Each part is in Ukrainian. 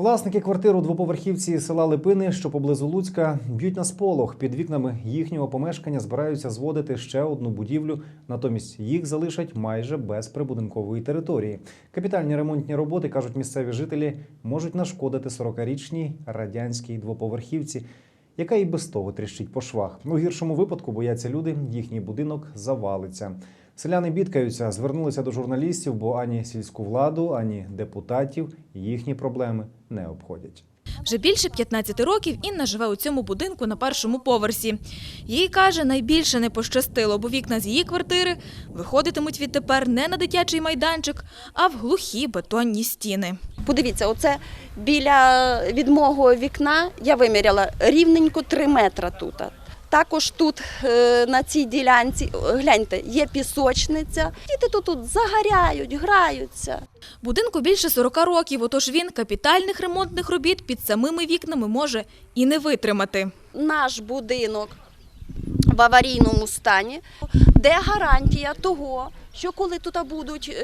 Власники квартир у двоповерхівці села Липини, що поблизу Луцька, б'ють на сполох. Під вікнами їхнього помешкання збираються зводити ще одну будівлю, натомість їх залишать майже без прибудинкової території. Капітальні ремонтні роботи, кажуть місцеві жителі, можуть нашкодити 40-річній радянській двоповерхівці, яка і без того тріщить по швах. У гіршому випадку бояться люди, їхній будинок завалиться. Селяни бідкаються, звернулися до журналістів, бо ані сільську владу, ані депутатів їхні проблеми не обходять. Вже більше 15 років Інна живе у цьому будинку на першому поверсі. Їй каже, найбільше не пощастило, бо вікна з її квартири виходитимуть відтепер не на дитячий майданчик, а в глухі бетонні стіни. Подивіться, оце біля від мого вікна я виміряла рівненько 3 метри тут. Також тут е, на цій ділянці, гляньте, є пісочниця. Діти тут, тут загоряють, граються. Будинку більше 40 років, отож він капітальних ремонтних робіт під самими вікнами може і не витримати. Наш будинок в аварійному стані, де гарантія того, що коли тут будуть.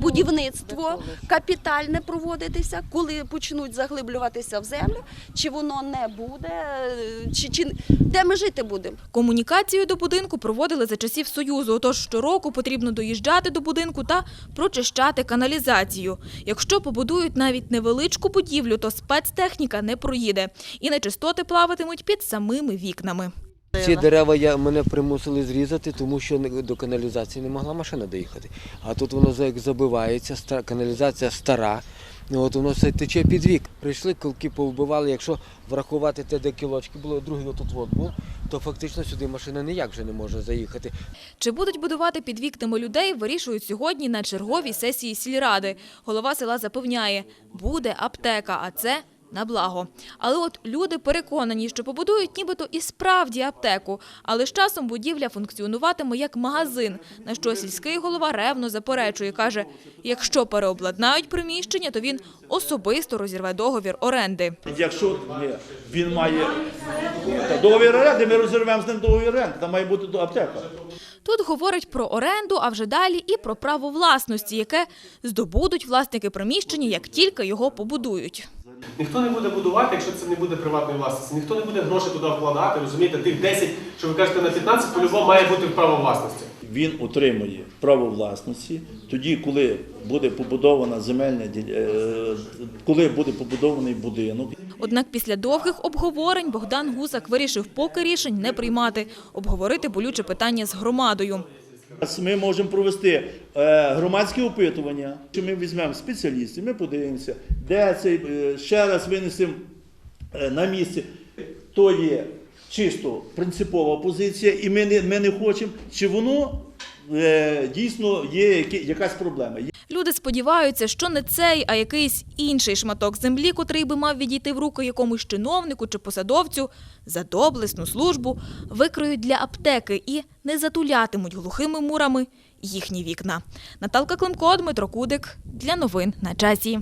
Будівництво капітальне проводитися, коли почнуть заглиблюватися в землю, чи воно не буде, е, чи, чи де ми жити будемо. Комунікацію до будинку проводили за часів Союзу, отож щороку потрібно доїжджати до будинку та прочищати каналізацію. Якщо побудують навіть невеличку будівлю, то спецтехніка не проїде. І нечистоти плаватимуть під самими вікнами. Ці дерева я, мене примусили зрізати, тому що до каналізації не могла машина доїхати. А тут воно як забивається, ста- каналізація стара, ну, от воно все тече під вік. Прийшли, кілки повбивали. Якщо врахувати те, де кілочки було, другий отут от був, то фактично сюди машина ніяк вже не може заїхати. Чи будуть будувати під вікнами людей, вирішують сьогодні на черговій сесії сільради. Голова села запевняє, буде аптека, а це на благо. Але от люди переконані, що побудують нібито і справді аптеку, але з часом будівля функціонуватиме як магазин, на що сільський голова ревно заперечує. Каже, якщо переобладнають приміщення, то він особисто розірве договір оренди. Якщо ні, він має договір оренди, ми розірвемо з ним договір оренди, там має бути аптека. Тут говорять про оренду, а вже далі і про право власності, яке здобудуть власники приміщення, як тільки його побудують. Ніхто не буде будувати, якщо це не буде приватної власності. Ніхто не буде гроші туди вкладати. Розумієте, тих 10, що ви кажете на 15, по-любому має бути в право власності. Він отримує право власності тоді, коли буде побудована земельна е, коли буде побудований будинок. Однак після довгих обговорень Богдан Гусак вирішив поки рішень не приймати, обговорити болюче питання з громадою. Ми можемо провести громадські громадське опитування, ми візьмемо спеціалістів, ми подивимося, де цей е, ще раз винесемо е, на місце. То є чисто принципова позиція, і ми не, ми не хочемо, чи воно е, дійсно є якась проблема. Люди сподіваються, що не цей, а якийсь інший шматок землі, котрий би мав відійти в руки якомусь чиновнику чи посадовцю, за доблесну службу викроють для аптеки і не затулятимуть глухими мурами їхні вікна. Наталка Климко, Дмитро Кудик для новин на часі.